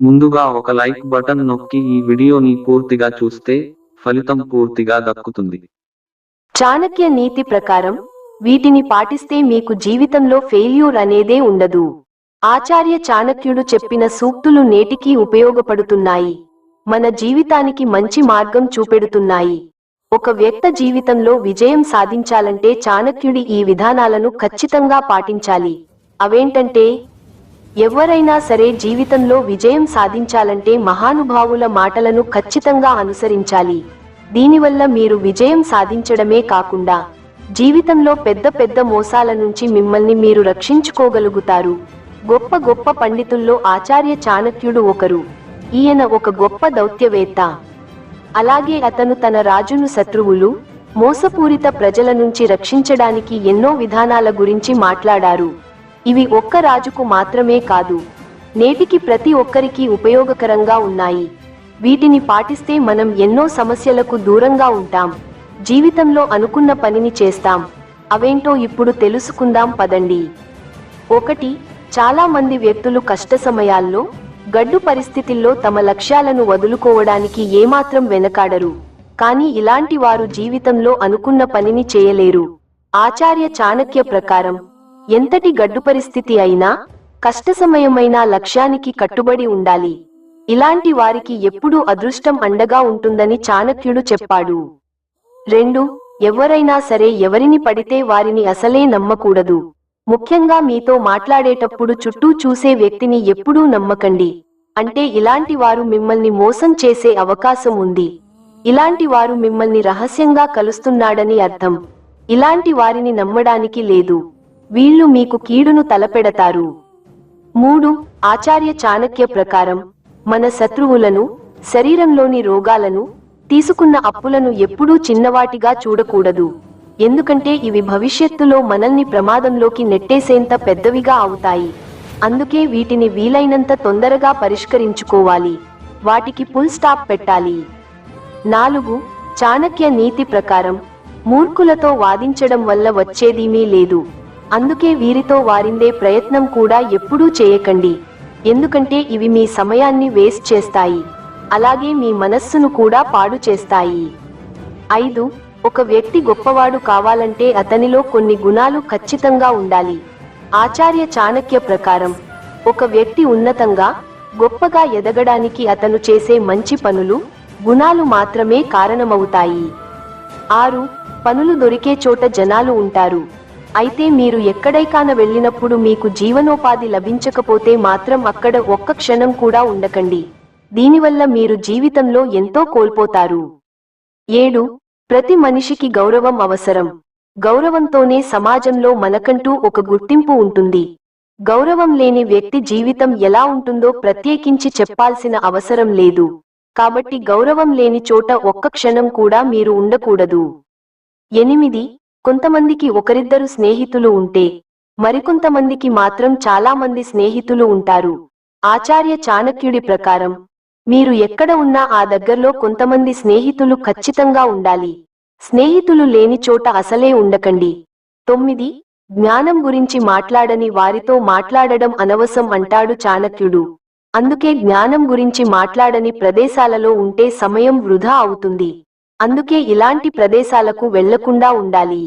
ముందుగా ఒక like button నొక్కి ఈ వీడియోని పూర్తిగా చూస్తే ఫలితం పూర్తిగా దక్కుతుంది. చాణక్య నీతి ప్రకారం వీటిని పాటిస్తే మీకు జీవితంలో ఫెయిల్యూర్ అనేదే ఉండదు. ఆచార్య చాణక్యుడు చెప్పిన సూక్తులు నేటికీ ఉపయోగపడుతున్నాయి. మన జీవితానికి మంచి మార్గం చూపెడుతున్నాయి. ఒక వ్యక్త జీవితంలో విజయం సాధించాలంటే చాణక్యుడి ఈ విధానాలను ఖచ్చితంగా పాటించాలి. అవేంటంటే ఎవరైనా సరే జీవితంలో విజయం సాధించాలంటే మహానుభావుల మాటలను ఖచ్చితంగా అనుసరించాలి. దీనివల్ల మీరు విజయం సాధించడమే కాకుండా జీవితంలో పెద్ద పెద్ద మోసాల నుంచి మిమ్మల్ని మీరు రక్షించుకోగలుగుతారు. గొప్ప గొప్ప పండితుల్లో ఆచార్య చాణక్యుడు ఒకరు. ఈయన ఒక గొప్ప దౌత్యవేత్త. అలాగే అతను తన రాజును శత్రువులు మోసపూరిత ప్రజల నుంచి రక్షించడానికి ఎన్నో విధానాల గురించి మాట్లాడారు. ఇవి ఒక్క రాజుకు మాత్రమే కాదు నేటికి ప్రతి ఒక్కరికి ఉపయోగకరంగా ఉన్నాయి. వీటిని పాటిస్తే మనం ఎన్నో సమస్యలకు దూరంగా ఉంటాం. జీవితంలో అనుకున్న పనిని చేస్తాం. అవేంటో ఇప్పుడు తెలుసుకుందాం పదండి. ఒకటి చాలా మంది వ్యక్తులు కష్ట సమయాల్లో గడ్డు పరిస్థితుల్లో తమ లక్ష్యాలను వదులుకోవడానికి ఏమాత్రం వెనకాడరు. కానీ ఇలాంటి వారు జీవితంలో అనుకున్న పనిని చేయలేరు. ఆచార్య చాణక్య ప్రకారం ఎంతటి గడ్డు పరిస్థితి అయినా కష్ట సమయమైన లక్ష్యానికి కట్టుబడి ఉండాలి. ఇలాంటి వారికి ఎప్పుడూ అదృష్టం అండగా ఉంటుందని చాణక్యుడు చెప్పాడు. రెండు ఎవరైనా సరే ఎవరిని పడితే వారిని అసలే నమ్మకూడదు. ముఖ్యంగా మీతో మాట్లాడేటప్పుడు చుట్టూ చూసే వ్యక్తిని ఎప్పుడూ నమ్మకండి. అంటే ఇలాంటి వారు మిమ్మల్ని మోసం చేసే అవకాశం ఉంది. ఇలాంటి వారు మిమ్మల్ని రహస్యంగా కలుస్తున్నాడని అర్థం. ఇలాంటి వారిని నమ్మడానికి లేదు. వీళ్ళు మీకు కీడును తలపెడతారు. మూడు ఆచార్య చాణక్య ప్రకారం మన శత్రువులను శరీరంలోని రోగాలను తీసుకున్న అప్పులను ఎప్పుడూ చిన్నవాటిగా చూడకూడదు. ఎందుకంటే ఇవి భవిష్యత్తులో మనల్ని ప్రమాదంలోకి నెట్టేసేంత పెద్దవిగా అవుతాయి. అందుకే వీటిని వీలైనంత తొందరగా పరిష్కరించుకోవాలి. వాటికి పుల్ స్టాప్ పెట్టాలి. నాలుగు చాణక్య నీతి ప్రకారం మూర్ఖులతో వాదించడం వల్ల వచ్చేదీమీ లేదు. అందుకే వీరితో వారిందే ప్రయత్నం కూడా ఎప్పుడూ చేయకండి. ఎందుకంటే ఇవి మీ సమయాన్ని వేస్ట్ చేస్తాయి. అలాగే మీ మనస్సును కూడా పాడు చేస్తాయి. ఐదు ఒక వ్యక్తి గొప్పవాడు కావాలంటే అతనిలో కొన్ని గుణాలు ఖచ్చితంగా ఉండాలి. ఆచార్య చాణక్య ప్రకారం ఒక వ్యక్తి ఉన్నతంగా గొప్పగా ఎదగడానికి అతను చేసే మంచి పనులు గుణాలు మాత్రమే కారణమవుతాయి. ఆరు పనులు దొరికే చోట జనాలు ఉంటారు. అయితే మీరు ఎక్కడైకాన వెళ్ళినప్పుడు మీకు జీవనోపాధి లభించకపోతే మాత్రం అక్కడ ఒక్క క్షణం కూడా ఉండకండి. దీనివల్ల మీరు జీవితంలో ఎంతో కోల్పోతారు. ఏడు ప్రతి మనిషికి గౌరవం అవసరం. గౌరవంతోనే సమాజంలో మనకంటూ ఒక గుర్తింపు ఉంటుంది. గౌరవం లేని వ్యక్తి జీవితం ఎలా ఉంటుందో ప్రత్యేకించి చెప్పాల్సిన అవసరం లేదు. కాబట్టి గౌరవం లేని చోట ఒక్క క్షణం కూడా మీరు ఉండకూడదు. ఎనిమిది కొంతమందికి ఒకరిద్దరు స్నేహితులు ఉంటే మరికొంతమందికి మాత్రం చాలా మంది స్నేహితులు ఉంటారు. ఆచార్య చాణక్యుడి ప్రకారం మీరు ఎక్కడ ఉన్నా ఆ దగ్గర్లో కొంతమంది స్నేహితులు ఖచ్చితంగా ఉండాలి. స్నేహితులు లేని చోట అసలే ఉండకండి. తొమ్మిది జ్ఞానం గురించి మాట్లాడని వారితో మాట్లాడడం అనవసం అంటాడు చాణక్యుడు. అందుకే జ్ఞానం గురించి మాట్లాడని ప్రదేశాలలో ఉంటే సమయం వృధా అవుతుంది. అందుకే ఇలాంటి ప్రదేశాలకు వెళ్ళకుండా ఉండాలి.